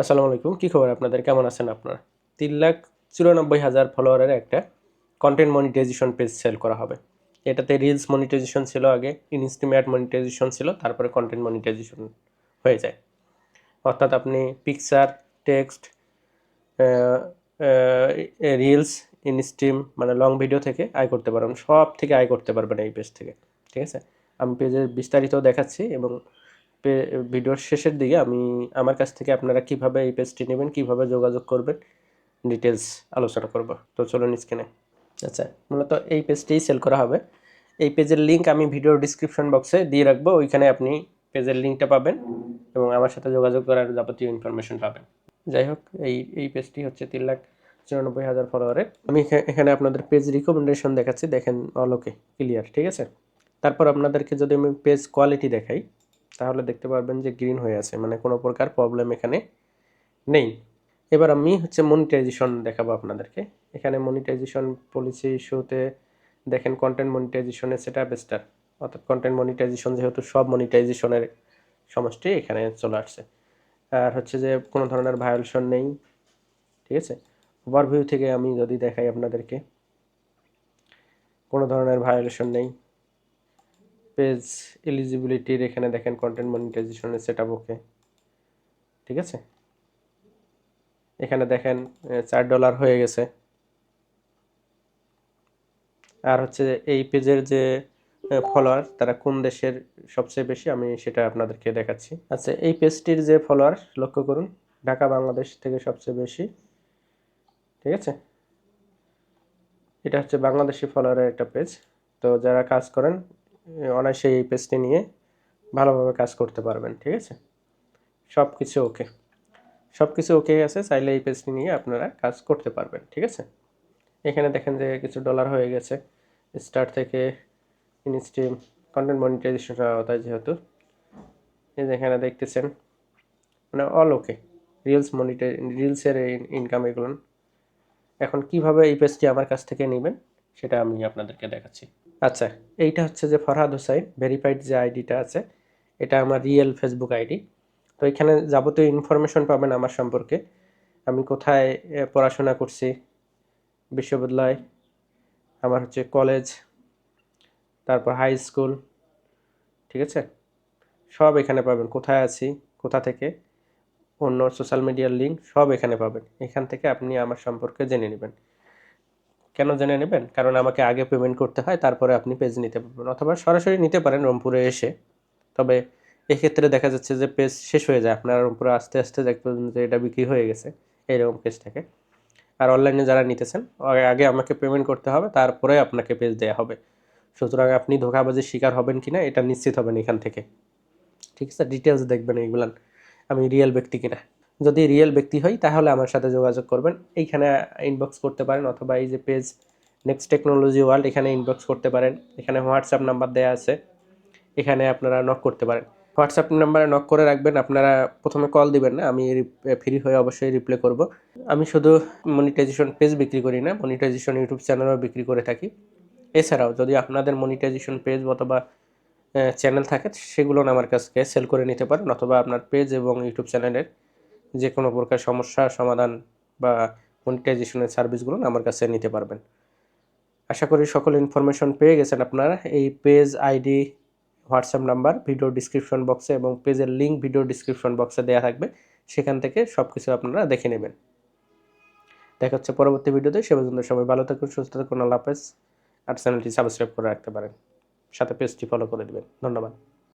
আসসালামু আলাইকুম। কী খবর আপনাদের? কেমন আছেন আপনারা? তিন লাখ চুরানব্বই হাজার ফলোয়ারের একটা কন্টেন্ট মনিটাইজেশন পেজ সেল করা হবে। এটাতে রিলস মনিটাইজেশন ছিল আগে ইনস্টিমেট মনিটাইজেশন ছিল, তারপরে কন্টেন্ট মনিটাইজেশন হয়ে যায়। অর্থাৎ আপনি পিকচার টেক্সট রিলস ইনস্ট্রিম মানে লং ভিডিও থেকে আয় করতে পারবেন সব থেকে আয় করতে পারবেন এই পেজ থেকে। ঠিক আছে? আমি পেজের বিস্তারিত দেখাচ্ছি এবং ভিডিওর শেষের দিকে আমি আমার কাছ থেকে আপনারা কীভাবে এই পেজটি নেবেন, কীভাবে যোগাযোগ করবেন ডিটেলস আলোচনা করব। তো চলুন স্ক্রিনে আচ্ছা মূলত এই পেজটিই সেল করা হবে। এই পেজের লিংক আমি ভিডিওর ডিসক্রিপশন বক্সে দিয়ে রাখব। ওইখানে আপনি পেজের লিঙ্কটা পাবেন এবং আমার সাথে যোগাযোগ করার যাবতীয় ইনফরমেশন পাবেন। যাই হোক, এই এই পেজটি হচ্ছে তিন লাখ চুরানব্বই হাজার ফলোয়ারের আমি এখা- এখানে আপনাদের পেজ রিকমেন্ডেশন দেখাচ্ছি। দেখেন অলোকে ক্লিয়ার ঠিক আছে? তারপর আপনাদেরকে যদি আমি পেজ কোয়ালিটি দেখাই তাহলে দেখতে পারবেন যে গ্রিন হয়ে আছে মানে কোনো প্রকার প্রবলেম এখানে নেই। এবার আমি হচ্ছে মনিটাইজেশন দেখাবো আপনাদেরকে। এখানে মনিটাইজেশন পলিসি ইস্যুতে দেখেন কন্টেন্ট মনিটাইজেশনের সেটা বেস্টার অর্থাৎ কন্টেন্ট মনিটাইজেশন যেহেতু সব মনিটাইজেশনের সমষ্টি এখানে চলে আসছে। আর হচ্ছে যে কোনো ধরনের ভায়োলেশন নেই, ঠিক আছে? ওভারভিউ থেকে আমি যদি দেখাই আপনাদেরকে, কোনো ধরনের ভায়োলেশন নেই। পেজ এলিজিবিলিটির এখানে দেখেন কন্টেন্ট মনিটাইজেশনের সেট আপ ওকে ঠিক আছে? এখানে দেখেন চার ডলার হয়ে গেছে। আর হচ্ছে এই পেজের যে ফলোয়ার তারা কোন দেশের সবচেয়ে বেশি, আমি সেটা আপনাদেরকে দেখাচ্ছি। আচ্ছা এই পেজটির যে ফলোয়ার লক্ষ্য করুন, ঢাকা বাংলাদেশ থেকে সবচেয়ে বেশি। ঠিক আছে? এটা হচ্ছে বাংলাদেশি ফলোয়ারের একটা পেজ তো যারা কাজ করেন অনায়াসে এই পেজটি নিয়ে ভালোভাবে কাজ করতে পারবেন, ঠিক আছে? সব কিছু ওকে সব কিছু ওকে আছে, চাইলে এই পেজটি নিয়ে আপনারা কাজ করতে পারবেন, ঠিক আছে? এখানে দেখেন যে কিছু ডলার হয়ে গেছে। স্টার্ট থেকে ইনস্ট্রিম কন্টেন্ট মনিটাইজেশন আওতায় যেহেতু। এই যে এখানে দেখতেছেন মানে অল ওকে রিলস মনিটাই রিলসের ইনকাম এগুলো। এখন কীভাবে এই পেজটি আমার কাছ থেকে নেবেন, সেটা আমি আপনাদেরকে দেখাচ্ছি। আচ্ছা এইটা হচ্ছে যে ফরহাদ হোসাইন ভেরিফাইড যে আইডিটা আছে, এটা আমার রিয়েল ফেসবুক আইডি। তো এখানে যাবতীয় ইনফরমেশন পাবেন আমার সম্পর্কে। আমি কোথায় পড়াশোনা করছি, বিশ্ববিদ্যালয়, আমার হচ্ছে কলেজ তারপর হাই স্কুল ঠিক আছে? সব এখানে পাবেন। কোথায় আছি, কোথা থেকে, অন্য সোশ্যাল মিডিয়ার লিঙ্ক সব এখানে পাবেন। এখান থেকে আপনি আমার সম্পর্কে জেনে নেবেন। কেন জেনে নেবেন? কারণ আমাকে আগে পেমেন্ট করতে হয়, তারপরে আপনি পেজ নিতে পারবেন অথবা সরাসরি নিতে পারেন রংপুরে এসে। তবে এক্ষেত্রে দেখা যাচ্ছে যে পেজ শেষ হয়ে যায়। আপনার রংপুরে আস্তে আস্তে দেখবেন যে এটা বিক্রি হয়ে গেছে এইরকম পেজ থেকে। আর অনলাইনে যারা নিতেছেন, আগে- আমাকে পেমেন্ট করতে হবে, তারপরে আপনাকে পেজ দেওয়া হবে। সুতরাং আপনি ধোকাবাজির শিকার হবেন কিনা, এটা নিশ্চিত হবেন এখান থেকে। ঠিক আছে? ডিটেলস দেখবেন এইগুলান। আমি রিয়েল ব্যক্তি কিনা। যদি রিয়েল ব্যক্তি হই, তাহলে আমার সাথে যোগাযোগ করবেন। এইখানে ইনবক্স করতে পারেন অথবা এই যে পেজ নেক্সট টেকনোলজি ওয়ার্ল্ড এখানে ইনবক্স করতে পারেন। এখানে হোয়াটসঅ্যাপ নাম্বার দেওয়া আছে। এখানে আপনারা নক করতে পারেন। হোয়াটসঅ্যাপ নাম্বারে নক করে রাখবেন, আপনারা প্রথমে কল দিবেন না, আমি ফ্রি হয়ে অবশ্যই রিপ্লাই করব। আমি শুধু মনিটাইজেশন পেজ বিক্রি করি না মনিটাইজেশন ইউটিউব চ্যানেলও বিক্রি করে থাকি। এছাড়াও যদি আপনাদের মনিটাইজেশন পেজ অথবা চ্যানেল থাকে, সেগুলো আমার কাছে সেল করে নিতে পারেন, অথবা আপনার পেজ এবং ইউটিউব চ্যানেলের যে কোনো প্রকার সমস্যা, সমাধান বা মনিটাইজেশনের সার্ভিসগুলো আমার কাছে নিতে পারবেন। আশা করি সকল ইনফরমেশন পেয়ে গেছেন আপনারা। এই page ID WhatsApp number video description বক্সে এবং পেজের লিঙ্ক ভিডিও ডিসক্রিপশন বক্সে দেওয়া থাকবে। সেখান থেকে সব কিছু আপনারা দেখে নেবেন। দেখা হচ্ছে পরবর্তী ভিডিওতে সে পর্যন্ত সবাই ভালো থাকুন, সুস্থ থাকুন, আল্লাহ হাফেজ। আর চ্যানেলটি সাবস্ক্রাইব করে রাখতে পারেন। সাথে পেজটি ফলো করে দেবেন। ধন্যবাদ।